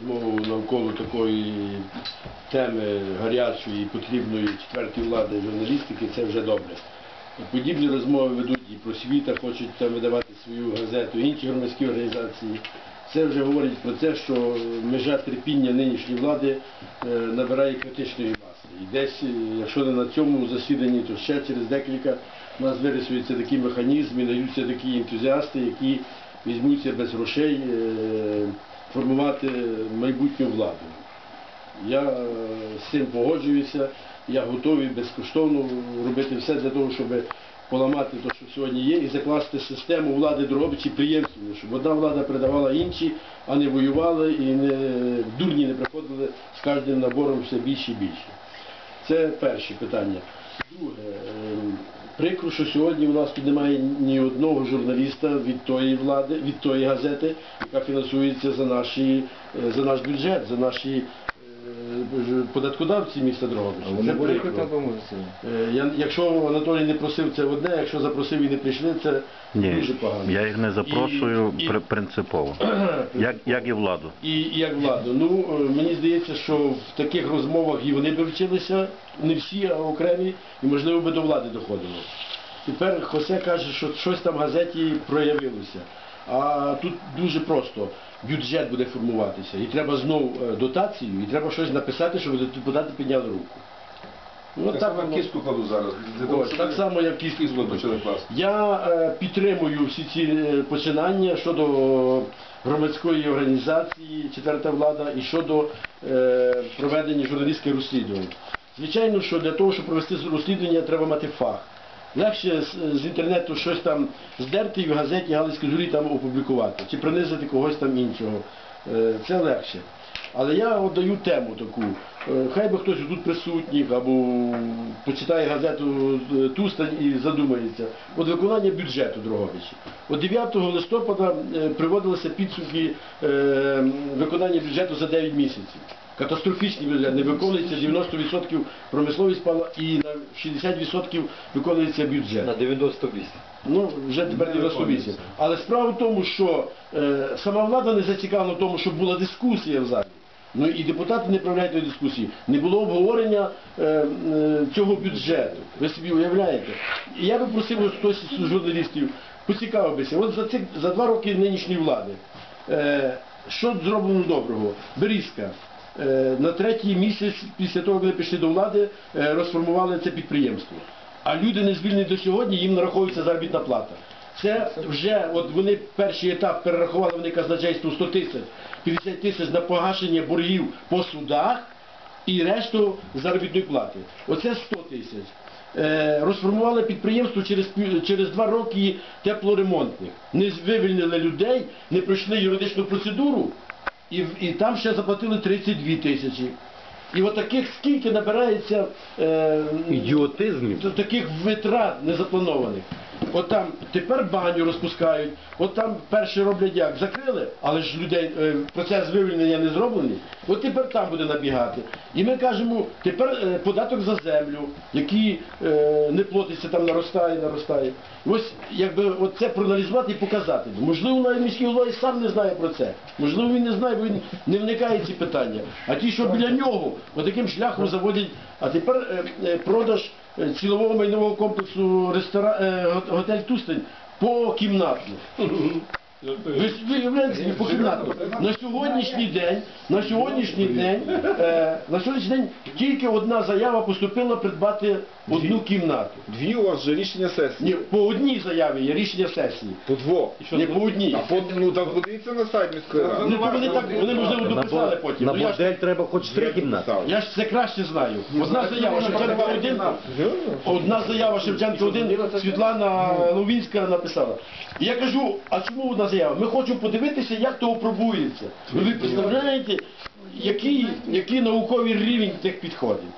Розмову навколо такої теми гарячої і потрібної четвертої влади журналістики це вже добре. Подібні розмови ведуть і про світа, хочуть там видавати свою газету, інші громадські організації. Це вже говорить про те, що межа терпіння нинішньої влади е, набирає критичної маси. І десь, е, якщо не на цьому засіданні, то ще через декілька у нас вирисується такий механізм і знайдуться такі ентузіасти, які візьмуться без грошей е, формувати майбутню владу. Я е, з цим погоджуюся, я готовий безкоштовно робити все для того, щоб поламати те, що сьогодні є, і закласти систему влади Дрогобичі приємственно, щоб одна влада передавала іншій, а не воювали і не дурні не приходили з кожним набором все більше і більше. Це перше питання. Друге, е, прикро, що сьогодні у нас тут немає ні одного журналіста від тої влади, від тої газети, яка фінансується за, наші, е, за наш бюджет, за наші податкодавці міста Дрогобича. А вони будуть прикро. Е, я- Якщо Анатолій не просив, це одне, якщо запросив і не прийшли, це Ні, дуже погано. я їх не запрошую І- і- при- принципово. Як, як і владу. І, і як владу. Ну, е, мені здається, що в таких розмовах і вони би вчилися, не всі, а окремі, і можливо би до влади доходило. Тепер Хосе каже, що щось там в газеті проявилося. А тут дуже просто. Бюджет буде формуватися. І треба знову е, дотацію, і треба щось написати, щоб депутати підняли руку. Ну, Так так само кістку кладу зараз. Ось, так само, як кістки кістку класти. я е, підтримую всі ці е, починання щодо громадської організації Четверта влада і щодо е, проведення журналістських розслідувань. Звичайно, що для того, щоб провести розслідування, треба мати фах. Легше з, інтернету щось там здерти і в газеті Галицькій зорі там опублікувати, чи принизити когось там іншого. Е, Це легше. Але я от даю тему таку. Е, Хай би хтось тут присутній або почитає газету е, Тустань і задумається. От виконання бюджету Дрогобичі. От 9 листопада приводилися підсумки виконання бюджету за 9 місяців. Катастрофічний бюджет, не виконується 90% промисловість пала і на 60% виконується бюджет. На 98. Ну, вже тепер Не 98. виконується. Але справа в тому, що е, сама влада не зацікавлена в тому, щоб була дискусія в залі. Ну і депутати не правляють тої дискусії. Не було обговорення е, е, цього бюджету. Ви собі уявляєте? І я би просив ось хтось з журналістів поцікавився. От за цих за два роки нинішньої влади. Е, що зроблено доброго? Берізка. Е, на третій місяць після того, коли пішли до влади, е, розформували це підприємство. А люди не звільнені до сьогодні, їм нараховується заробітна плата. Це вже, от вони перший етап перерахували вони казначейству 100 тисяч, 50 тисяч на погашення боргів по судах і решту заробітної плати. Оце 100 тисяч. Е, розформували підприємство через, через два роки теплоремонтних. Не вивільнили людей, не пройшли юридичну процедуру, і, і там ще заплатили 32 тисячі. І от таких скільки набирається е, Ідіотизмів. таких витрат незапланованих. От там тепер баню розпускають, от там перші роблять як, закрили, але ж людей е, процес вивільнення не зроблений, от тепер там буде набігати. І ми кажемо, тепер е, податок за землю, який е, не платиться, там наростає, наростає. Ось якби це проаналізувати і показати. Можливо, навіть міський голова сам не знає про це. Можливо, він не знає, бо він не вникає в ці питання. А ті, що біля нього, отаким шляхом заводять. А тепер продаж цілового майнового комплексу рестора... е, готель Тустань по кімнатну. Ви уявляєте по кімнату. На сьогоднішній день, на сьогоднішній день, е, на сьогоднішній день тільки одна заява поступила придбати одну кімнату. Дві у вас вже рішення сесії. Ні, по одній заяві є рішення сесії. По дво. Не по одній. А по, ну так подивіться на сайт міської ради. Ну то вони так, вони можливо На, дописали бо- потім. на Ну, я ж бордель треба хоч три кімнати. написав. Я ж це краще знаю. Одна заява Шевченка 1, одна заява Шевченка 1, Світлана Ловінська написала. І я кажу, а чому одна заява? Ми хочемо подивитися, як то опробується. Ну, Ви представляєте, який, який науковий рівень тих підходів?